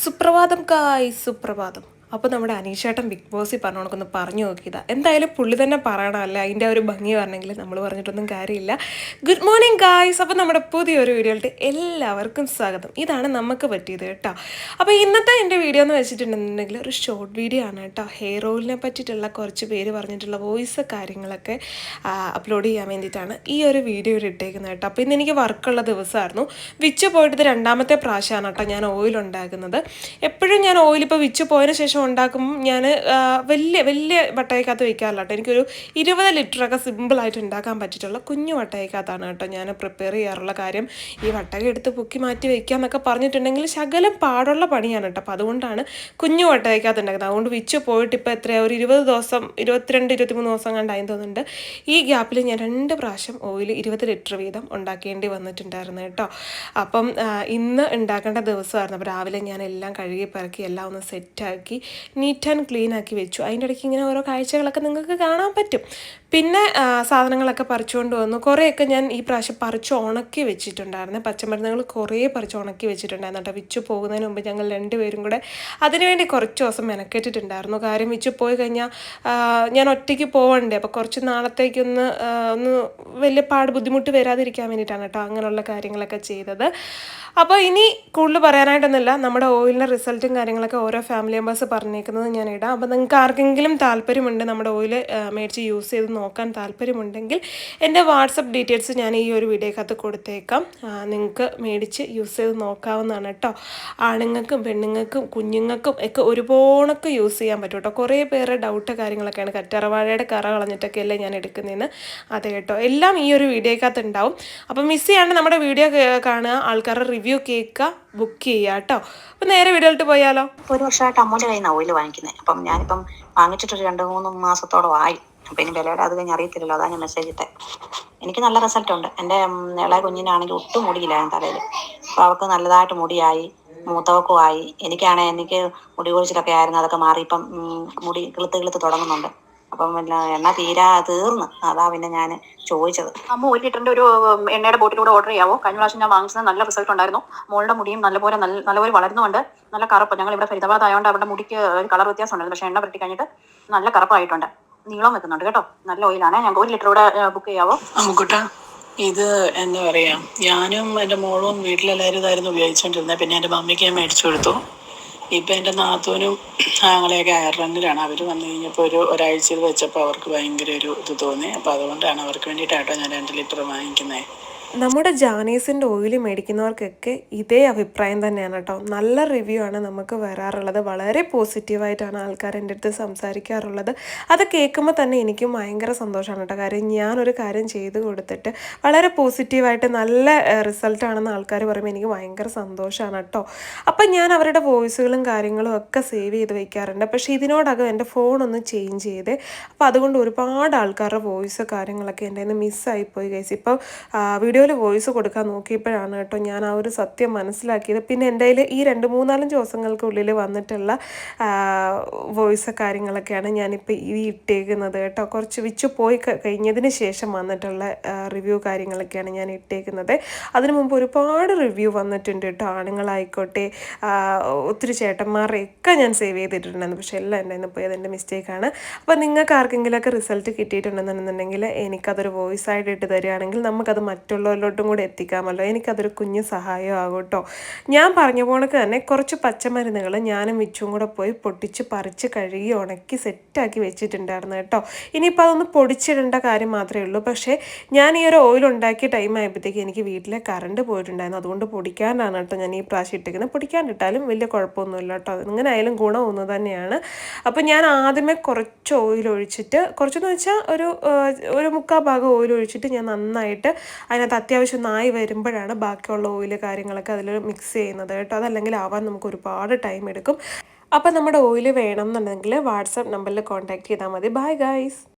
സുപ്രഭാതം കായ് സുപ്രഭാതം. അപ്പോൾ നമ്മുടെ അനീഷേട്ടൻ ബിഗ് ബോസിൽ പറഞ്ഞു കൊടുക്കുന്നു പറഞ്ഞു നോക്കിയതാ. എന്തായാലും പുള്ളി തന്നെ പറയണമല്ല അതിന്റെ ഒരു ഭംഗി പറഞ്ഞെങ്കിൽ നമ്മൾ പറഞ്ഞിട്ടൊന്നും കാര്യമില്ല. ഗുഡ് മോർണിംഗ് ഗായ്സ് അപ്പോൾ നമ്മുടെ പുതിയൊരു വീഡിയോയിലേക്ക് എല്ലാവർക്കും സ്വാഗതം. ഇതാണ് നമുക്ക് പറ്റിയത് കേട്ടോ. അപ്പോൾ ഇന്നത്തെ എന്റെ വീഡിയോ എന്ന് വെച്ചിട്ടുണ്ടെന്നുണ്ടെങ്കിൽ ഒരു ഷോർട്ട് വീഡിയോ ആണ് കേട്ടോ. ഹെയർ ഓയിലിനെ പറ്റിയിട്ടുള്ള കുറച്ച് പേര് പറഞ്ഞിട്ടുള്ള വോയിസ് കാര്യങ്ങളൊക്കെ അപ്ലോഡ് ചെയ്യാൻ വേണ്ടിയിട്ടാണ് ഈ ഒരു വീഡിയോ ഇട്ടേക്കുന്നത് കേട്ടോ. അപ്പോൾ ഇന്ന് എനിക്ക് വർക്കുള്ള ദിവസമായിരുന്നു. വിച്ച് പോയിട്ട് രണ്ടാമത്തെ പ്രാവശ്യമാണ് കേട്ടോ ഞാൻ ഓയിൽ ഉണ്ടാക്കുന്നത്. എപ്പോഴും ഞാൻ ഓയിൽ ഇപ്പോൾ വിച്ച് പോയതിന് ശേഷം ഉണ്ടാക്കുമ്പോൾ ഞാൻ വലിയ വലിയ വട്ടയക്കകത്ത് വയ്ക്കാറില്ല കേട്ടോ. എനിക്കൊരു ഇരുപത് ലിറ്ററൊക്കെ സിമ്പിളായിട്ട് ഉണ്ടാക്കാൻ പറ്റിയിട്ടുള്ള കുഞ്ഞു വട്ടയക്കകത്താണ് കേട്ടോ ഞാൻ പ്രിപ്പയർ ചെയ്യാറുള്ള കാര്യം. ഈ വട്ടക എടുത്ത് പൊക്കി മാറ്റി വയ്ക്കുക എന്നൊക്കെ പറഞ്ഞിട്ടുണ്ടെങ്കിൽ ശകലം പാടുള്ള പണിയാണ് കേട്ടോ. അപ്പോൾ അതുകൊണ്ടാണ് കുഞ്ഞു വട്ടയക്കകത്ത് ഉണ്ടാക്കുന്നത്. അതുകൊണ്ട് വിച്ച് പോയിട്ട് ഇപ്പോൾ എത്രയാണ് ഒരു ഇരുപത് ദിവസം ഇരുപത്തിരണ്ട് ഇരുപത്തിമൂന്ന് ദിവസം കണ്ടായി തോന്നുന്നുണ്ട്. ഈ ഗ്യാപ്പിൽ ഞാൻ രണ്ട് പ്രാവശ്യം ഓയിൽ ഇരുപത് ലിറ്റർ വീതം ഉണ്ടാക്കേണ്ടി വന്നിട്ടുണ്ടായിരുന്നു കേട്ടോ. അപ്പം ഇന്ന് ഉണ്ടാക്കേണ്ട ദിവസമായിരുന്നു. അപ്പോൾ രാവിലെ ഞാൻ എല്ലാം കഴുകി പിറക്കി എല്ലാം ഒന്ന് സെറ്റാക്കി നീറ്റ് ആൻഡ് ക്ലീൻ ആക്കി വെച്ചു. അതിന്റെ ഇടയ്ക്ക് ഇങ്ങനെ ഓരോ കാഴ്ചകളൊക്കെ നിങ്ങൾക്ക് കാണാൻ പറ്റും. പിന്നെ സാധനങ്ങളൊക്കെ പറിച്ചുകൊണ്ട് വന്നു. കുറേയൊക്കെ ഞാൻ ഈ പ്രാവശ്യം പറിച്ച് ഉണക്കി വെച്ചിട്ടുണ്ടായിരുന്നു. പച്ചമരുന്നുകൾ കുറേ പറിച്ച് ഉണക്കി വെച്ചിട്ടുണ്ടായിരുന്നു കേട്ടോ. വിച്ചു പോകുന്നതിന് മുമ്പ് ഞങ്ങൾ രണ്ടുപേരും കൂടെ അതിനുവേണ്ടി കുറച്ച് ദിവസം മെനക്കെട്ടിട്ടുണ്ടായിരുന്നു. കാര്യം വിച്ചു പോയി കഴിഞ്ഞാൽ ഞാൻ ഒറ്റയ്ക്ക് പോകണ്ടേ അപ്പോൾ കുറച്ച് നാളത്തേക്കൊന്ന് ഒന്ന് വലിയ പാട് ബുദ്ധിമുട്ട് വരാതിരിക്കാൻ വേണ്ടിയിട്ടാണ് കേട്ടോ അങ്ങനെയുള്ള കാര്യങ്ങളൊക്കെ ചെയ്തത്. അപ്പോൾ ഇനി കൂടുതൽ പറയാനായിട്ടൊന്നുമില്ല. നമ്മുടെ ഓയിലിന്റെ റിസൾട്ടും കാര്യങ്ങളൊക്കെ ഓരോ ഫാമിലി മെമ്പേഴ്സ് പറഞ്ഞേക്കുന്നത് ഞാൻ ഇടാം. അപ്പോൾ നിങ്ങൾക്ക് ആർക്കെങ്കിലും താല്പര്യമുണ്ട് നമ്മുടെ ഓയിൽ മേടിച്ച് യൂസ് ചെയ്ത് നോക്കാൻ താല്പര്യമുണ്ടെങ്കിൽ എന്റെ വാട്സപ്പ് ഡീറ്റെയിൽസ് ഞാൻ ഈ ഒരു വീഡിയോക്കകത്ത് കൊടുത്തേക്കാം. നിങ്ങൾക്ക് മേടിച്ച് യൂസ് ചെയ്ത് നോക്കാവുന്നതാണ് കേട്ടോ. ആണുങ്ങൾക്കും പെണ്ണുങ്ങൾക്കും കുഞ്ഞുങ്ങൾക്കും ഒക്കെ ഒരുപോണൊക്കെ യൂസ് ചെയ്യാൻ പറ്റും കേട്ടോ. കുറേ പേരുടെ ഡൗട്ട് കാര്യങ്ങളൊക്കെയാണ്. കറ്ററവാഴയുടെ കറ കളഞ്ഞിട്ടൊക്കെയല്ലേ ഞാൻ എടുക്കുന്നതെന്ന്. അതെ കേട്ടോ. എല്ലാം ഈ ഒരു വീഡിയോക്കകത്ത് ഉണ്ടാവും. അപ്പോൾ മിസ് ചെയ്യാണ്ട് നമ്മുടെ വീഡിയോ കാണുക ആൾക്കാരുടെ റിവ്യൂ കേൾക്കുക ബുക്ക് ചെയ്യുക കേട്ടോ. അപ്പം നേരെ വീഡിയോയിലോട്ട് പോയാലോ? ഒരു വർഷമായിട്ട് അമ്മൂന്റെ കയ്യിൽ ഓയിൽ വാങ്ങിക്കുന്നത് അപ്പം ഞാനിപ്പം വാങ്ങിച്ചിട്ടൊരു രണ്ട് മൂന്ന് മാസത്തോളം ആയി. അപ്പം ഇനി വിലയുടെ അത് കഴിഞ്ഞ് അറിയത്തില്ലല്ലോ അതാണ് ഞാൻ മെസ്സേജ് ഇട്ടെ. എനിക്ക് നല്ല റിസൾട്ട് ഉണ്ട്. എന്റെ ഇളയ കുഞ്ഞിനാണെങ്കിൽ ഒട്ടും മുടിയില്ലായിരുന്നു തലയിൽ. അപ്പോൾ അവൾക്ക് നല്ലതായിട്ട് മുടിയായി മൂത്തവക്കും ആയി. എനിക്കാണെങ്കിൽ എനിക്ക് മുടി കൊഴിച്ചിലൊക്കെ ആയിരുന്നു അതൊക്കെ മാറി. ഇപ്പം മുടി കിളുത്ത് കിളുത്ത് തുടങ്ങുന്നുണ്ട്. അപ്പം പിന്നെ എണ്ണ തീരാ തീർന്ന്. അതാ പിന്നെ ഞാൻ ചോദിച്ചത്. അമ്മ ഒരു ലിറ്ററിന്റെ ഒരു എണ്ണയുടെ ബോട്ടിൽ ബോട്ടിലൂടെ ഓർഡർ ചെയ്യാവോ? കഴിഞ്ഞ പ്രാവശ്യം ഞാൻ വാങ്ങിച്ചത് നല്ല റിസൾട്ട് ഉണ്ടായിരുന്നു. മോളുടെ മുടിയും നല്ലപോലെ നല്ല നല്ലപോലെ വളരുന്നുണ്ട്. നല്ല കറുപ്പ്. ഞങ്ങൾ ഇവിടെ ഫരീദാബാദ് ആയതുകൊണ്ട് അവിടെ മുടിക്ക് ഒരു കളർ വ്യത്യാസം ഉണ്ടായിരുന്നു പക്ഷേ എണ്ണ പറ്റി കഴിഞ്ഞിട്ട് നല്ല കറുപ്പായിട്ടുണ്ട്. നീളം വെക്കുന്നുണ്ട് കേട്ടോ. നല്ല ഓയിലാണ് ഞങ്ങൾക്ക് ഒരു ലിറ്റർ കൂടെ ബുക്ക് ചെയ്യാവോ? അമ്മുക്കുട്ട ഇത് എന്താ പറയാ? ഞാനും എന്റെ മോളും വീട്ടിലെല്ലാവരും ഇതായിരുന്നു ഉപയോഗിച്ചുകൊണ്ടിരുന്നത് പിന്നെ എന്റെ മമ്മിക്ക് ഞാൻ മേടിച്ചു കൊടുത്തു. ഇപ്പം എന്റെ നാത്തൂനും ആങ്ങളെയൊക്കെ അയർലൻഡിലാണ്. അവർ വന്നു കഴിഞ്ഞപ്പോൾ ഒരു ഒരാഴ്ചയിൽ വെച്ചപ്പോൾ അവർക്ക് ഭയങ്കര ഒരു ഇത് തോന്നി. അപ്പോൾ അതുകൊണ്ടാണ് അവർക്ക് വേണ്ടിയിട്ടാട്ടോ ഞാൻ രണ്ട് ലിറ്റർ വാങ്ങിക്കുന്നത് നമ്മുടെ ജാനീസിന്റെ ഓയിൽ മേടിക്കുന്നവർക്കൊക്കെ ഇതേ അഭിപ്രായം തന്നെയാണ് കേട്ടോ. നല്ല റിവ്യൂ ആണ് നമുക്ക് വരാറുള്ളത്. വളരെ പോസിറ്റീവായിട്ടാണ് ആൾക്കാർ എന്റെ അടുത്ത് സംസാരിക്കാറുള്ളത്. അത് കേൾക്കുമ്പോൾ തന്നെ എനിക്കും ഭയങ്കര സന്തോഷമാണ് കേട്ടോ. കാര്യം ഞാനൊരു കാര്യം ചെയ്തു കൊടുത്തിട്ട് വളരെ പോസിറ്റീവായിട്ട് നല്ല റിസൾട്ടാണെന്ന് ആൾക്കാർ പറയുമ്പോൾ എനിക്ക് ഭയങ്കര സന്തോഷമാണ് കേട്ടോ. അപ്പം ഞാൻ അവരുടെ വോയിസുകളും കാര്യങ്ങളും ഒക്കെ സേവ് ചെയ്ത് വയ്ക്കാറുണ്ട് പക്ഷേ ഇതിനോടകം എന്റെ ഫോണൊന്ന് ചേഞ്ച് ചെയ്ത് അപ്പോൾ അതുകൊണ്ട് ഒരുപാട് ആൾക്കാരുടെ വോയിസ് കാര്യങ്ങളൊക്കെ എന്റെ നിന്ന് മിസ്സായിപ്പോയി കഴിച്ചു ഇപ്പോൾ വീഡിയോ വീഡിയോയിൽ വോയിസ് കൊടുക്കാൻ നോക്കിയപ്പോഴാണ് കേട്ടോ ഞാൻ ആ ഒരു സത്യം മനസ്സിലാക്കിയത്. പിന്നെ എന്റെ കയ്യിൽ ഈ രണ്ട് മൂന്നാലഞ്ച് ദിവസങ്ങൾക്കുള്ളിൽ വന്നിട്ടുള്ള വോയിസ് കാര്യങ്ങളൊക്കെയാണ് ഞാനിപ്പോൾ ഈ ഇട്ടേക്കുന്നത് കേട്ടോ. കുറച്ച് വിച്ച് പോയി കഴിഞ്ഞതിന് ശേഷം വന്നിട്ടുള്ള റിവ്യൂ കാര്യങ്ങളൊക്കെയാണ് ഞാൻ ഇട്ടേക്കുന്നത്. അതിനു മുമ്പ് ഒരുപാട് റിവ്യൂ വന്നിട്ടുണ്ട് കേട്ടോ. ആണുങ്ങളായിക്കോട്ടെ ഒത്തിരി ചേട്ടന്മാരെയൊക്കെ ഞാൻ സേവ് ചെയ്തിട്ടുണ്ടായിരുന്നു പക്ഷേ എല്ലാം എന്റെ നിന്ന് പോയത് എന്റെ മിസ്റ്റേക്കാണ്. അപ്പോൾ നിങ്ങൾക്ക് ആർക്കെങ്കിലുമൊക്കെ റിസൾട്ട് കിട്ടിയിട്ടുണ്ടെന്നുണ്ടെങ്കിൽ എനിക്കതൊരു വോയിസ് ആയിട്ട് ഇട്ട് തരികയാണെങ്കിൽ നമുക്കത് മറ്റുള്ള മറ്റുള്ളവരിലോട്ടും കൂടെ എത്തിക്കാമല്ലോ. എനിക്കതൊരു കുഞ്ഞു സഹായമാകും കേട്ടോ ഞാൻ പറഞ്ഞ പോണക്ക് തന്നെ കുറച്ച് പച്ചമരുന്നുകൾ ഞാനും മിച്ചും കൂടെ പോയി പൊട്ടിച്ച് പറിച്ച് കഴുകി ഉണക്കി സെറ്റാക്കി വെച്ചിട്ടുണ്ടായിരുന്നു കേട്ടോ. ഇനിയിപ്പോൾ അതൊന്ന് പൊടിച്ചിടേണ്ട കാര്യം മാത്രമേ ഉള്ളൂ. പക്ഷേ ഞാൻ ഈ ഒരു ഓയിൽ ഉണ്ടാക്കിയ ടൈം ആയപ്പോഴത്തേക്ക് എനിക്ക് വീട്ടിലെ കറണ്ട് പോയിട്ടുണ്ടായിരുന്നു. അതുകൊണ്ട് പൊടിക്കാനാണ് കേട്ടോ ഞാൻ ഈ പ്രാവശ്യം ഇട്ടിരിക്കുന്നത് പൊടിക്കാണ്ടിട്ടാലും വലിയ കുഴപ്പമൊന്നുമില്ല കേട്ടോ. ഇങ്ങനെ ആയാലും ഗുണം ഒന്ന് തന്നെയാണ്. അപ്പോൾ ഞാൻ ആദ്യമേ കുറച്ച് ഓയിൽ ഒഴിച്ചിട്ട് കുറച്ചെന്ന് വെച്ചാൽ ഒരു ഒരു മുക്കാൽ ഭാഗം ഓയിൽ ഒഴിച്ചിട്ട് ഞാൻ നന്നായിട്ട് അതിനകത്ത് അത്യാവശ്യം നായി വരുമ്പോഴാണ് ബാക്കിയുള്ള ഓയിൽ കാര്യങ്ങളൊക്കെ അതിൽ മിക്സ് ചെയ്യുന്നത് കേട്ടോ. അതല്ലെങ്കിൽ ആവാൻ നമുക്ക് ഒരുപാട് ടൈം എടുക്കും. അപ്പോൾ നമ്മുടെ ഓയിൽ വേണം എന്നുണ്ടെങ്കിൽ വാട്സാപ്പ് നമ്പറിൽ കോൺടാക്ട് ചെയ്താൽ മതി. Bye guys